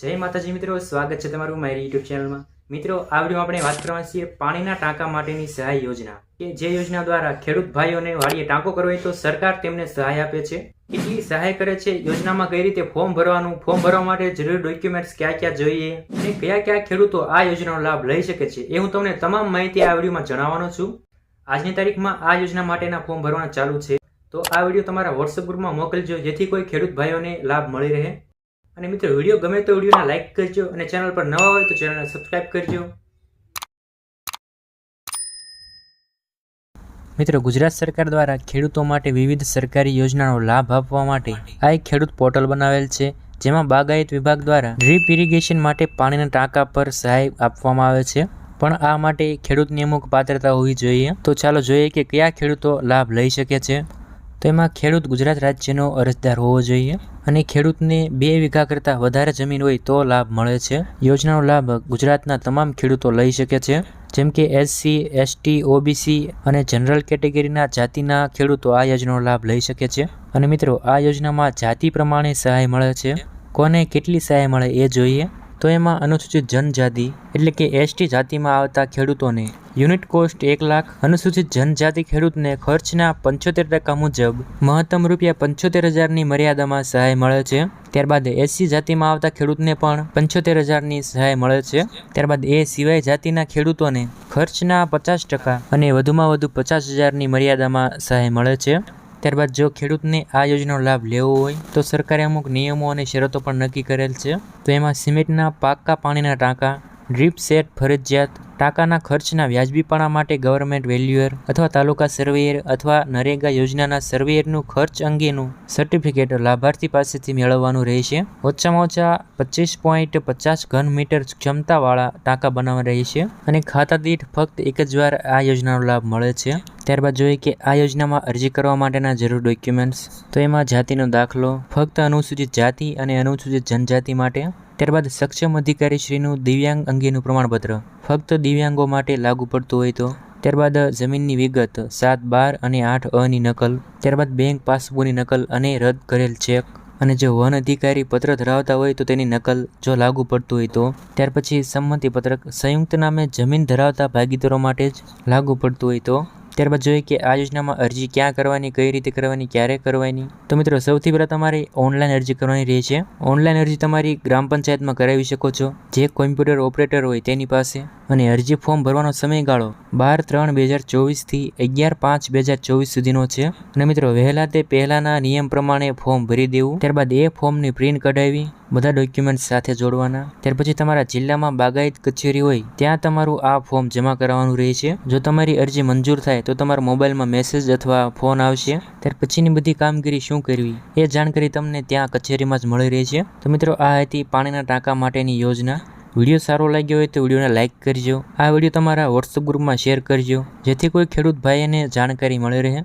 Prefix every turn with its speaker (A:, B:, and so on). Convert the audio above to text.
A: જય માતાજી મિત્રો, સ્વાગત છે તમારું મારી યુટ્યુબ ચેનલમાં મિત્રો, આ વિડીયોમાં આપણે વાત કરવા છીએ પાણીના ટાંકા માટેની સહાય યોજના. કે જે યોજના દ્વારા ખેડૂત ભાઈઓને વાડીએ ટાંકો કરવો હોય તો સરકાર તેમને સહાય આપે છે. કેટલી સહાય કરે છે, યોજનામાં કઈ રીતે ફોર્મ ભરવાનું, ફોર્મ ભરવા માટે જરૂરી ડોક્યુમેન્ટ્સ ક્યાં ક્યાં જોઈએ અને કયા કયા ખેડૂતો આ યોજનાનો લાભ લઈ શકે છે એ હું તમને તમામ માહિતી આ વિડીયોમાં જણાવવાનો છું. આજની તારીખમાં આ યોજના માટેના ફોર્મ ભરવાના ચાલુ છે. તો આ વીડિયો તમારા વોટ્સઅપ ગ્રુપમાં મોકલજો, જેથી કોઈ ખેડૂત ભાઈઓને લાભ મળી રહે. અને મિત્રો, વીડિયો ગમે તો વિડીયોને લાઇક કરજો અને ચેનલ પર નવા હોય તો ચેનલને સબસ્ક્રાઈબ કરજો. મિત્રો, ગુજરાત સરકાર દ્વારા ખેડૂતો માટે વિવિધ સરકારી યોજનાનો લાભ આપવા માટે આ એક ખેડૂત પોર્ટલ બનાવેલ છે, જેમાં બાગાયત વિભાગ દ્વારા ડ્રીપ ઇરિગેશન માટે પાણીના ટાંકા પર સહાય આપવામાં આવે છે. પણ આ માટે ખેડૂતની અમુક પાત્રતા હોવી જોઈએ. તો ચાલો જોઈએ કે કયા ખેડૂતો લાભ લઈ શકે છે. તો એમાં ખેડૂત ગુજરાત રાજ્યનો અરજદાર હોવો જોઈએ અને ખેડૂતને બે વીઘા કરતાં વધારે જમીન હોય તો લાભ મળે છે. યોજનાનો લાભ ગુજરાતના તમામ ખેડૂતો લઈ શકે છે, જેમ કે એસસી એસટી ઓબીસી અને જનરલ કેટેગરીના જાતિના ખેડૂતો આ યોજનાનો લાભ લઈ શકે છે. અને મિત્રો, આ યોજનામાં જાતિ પ્રમાણે સહાય મળે છે. કોને કેટલી સહાય મળે એ જોઈએ. તો એમાં અનુસૂચિત જનજાતિ એટલે કે એસટી જાતિમાં આવતા ખેડૂતોને યુનિટ કોસ્ટ એક લાખ, અનુસૂચિત જનજાતિ ખેડૂતને ખર્ચના પંચોતેર ટકા મુજબ મહત્તમ રૂપિયા પંચોતેર હજારની મર્યાદામાં સહાય મળે છે. ત્યારબાદ એસસી જાતિમાં આવતા ખેડૂતને પણ પંચોતેર હજારની સહાય મળે છે. ત્યારબાદ એ સિવાય જાતિના ખેડૂતોને ખર્ચના પચાસ ટકા અને વધુમાં વધુ પચાસ હજારની મર્યાદામાં સહાય મળે છે. ત્યારબાદ જો ખેડૂતને આ યોજનાનો લાભ લેવો હોય, તો સરકારે અમુક નિયમો અને શરતો પણ નક્કી કરેલ છે. તો એમાં સિમેન્ટના પાકા પાણીના ટાંકા, ડ્રીપ સેટ ફરજિયાત ટાંકાના ખર્ચના વ્યાજબીપણા માટે ગવર્મેન્ટ વેલ્યુઅર અથવા તાલુકા સર્વેયર અથવા નરેગા યોજનાના સર્વેયરનું ખર્ચ અંગેનું સર્ટિફિકેટ લાભાર્થી પાસેથી મેળવવાનું રહેશે. ઓછામાં ઓછા પચીસ પોઈન્ટ પચાસ ઘન મીટર ક્ષમતાવાળા ટાંકા બનાવવા રહેશે અને ખાતા દીઠ ફક્ત એક જ વાર આ યોજનાનો લાભ મળે છે. ત્યારબાદ જોઈએ કે આ યોજનામાં અરજી કરવા માટેના જરૂર ડોક્યુમેન્ટ્સ. તો એમાં જાતિનો દાખલો, ફક્ત અનુસૂચિત જાતિ અને અનુસૂચિત જનજાતિ માટે. ત્યારબાદ સક્ષમ અધિકારી શ્રીનું દિવ્યાંગ અંગેનું પ્રમાણપત્ર, ફક્ત દિવ્યાંગો માટે લાગુ પડતું હોય તો? ત્યારબાદ જમીનની વિગત, સાત, બાર અને આઠ અની નકલ. ત્યારબાદ બેંક પાસબુકની નકલ અને રદ કરેલ ચેક. અને જો વન અધિકારી પત્ર ધરાવતા હોય તો તેની નકલ જો લાગુ પડતું હોય તો? ત્યાર પછી સંમતિ પત્રક સંયુક્ત નામે જમીન ધરાવતા ભાગીદારો માટે જ લાગુ પડતું હોય તો? ત્યારબાદ જોઈએ કે આ યોજનામાં અરજી ક્યાં કરવાની, કઈ રીતે કરવાની, ક્યારે કરવાની? તો મિત્રો, સૌથી પહેલાં તમારે ઓનલાઈન અરજી કરવાની રહે છે. ઓનલાઈન અરજી તમારી ગ્રામ પંચાયતમાં કરાવી શકો છો. જે કોમ્પ્યુટર ઓપરેટર હોય તેની પાસે. અને અરજી ફોર્મ ભરવાનો સમયગાળો બાર ત્રણ બે હજાર ચોવીસથી અગિયાર પાંચ બે હજાર ચોવીસ સુધીનો છે. અને મિત્રો, વહેલા તે પહેલાંના નિયમ પ્રમાણે ફોર્મ ભરી દેવું. ત્યારબાદ એ ફોર્મની પ્રિન્ટ કઢાવી બધા ડોક્યુમેન્ટ્સ સાથે જોડવાના. ત્યાર પછી તમારા જિલ્લામાં બાગાયત કચેરી હોય, ત્યાં તમારું આ ફોર્મ જમા કરાવવાનું રહે છે. જો તમારી અરજી મંજૂર થાય, તો તમારા મોબાઈલમાં મેસેજ અથવા ફોન આવશે. ત્યાર પછીની બધી કામગીરી શું કરવી, એ જાણકારી તમને ત્યાં કચેરીમાં જ મળી રહે છે. તો મિત્રો, આ હતી પાણીના ટાંકા માટેની યોજના. વીડિયો સારો લાગ્યો હોય તો વિડીયોને લાઇક કરજો. આ વીડિયો તમારા વોટ્સઅપ ગ્રુપમાં શેર કરજો, જેથી કોઈ ખેડૂત ભાઈને જાણકારી મળી રહે.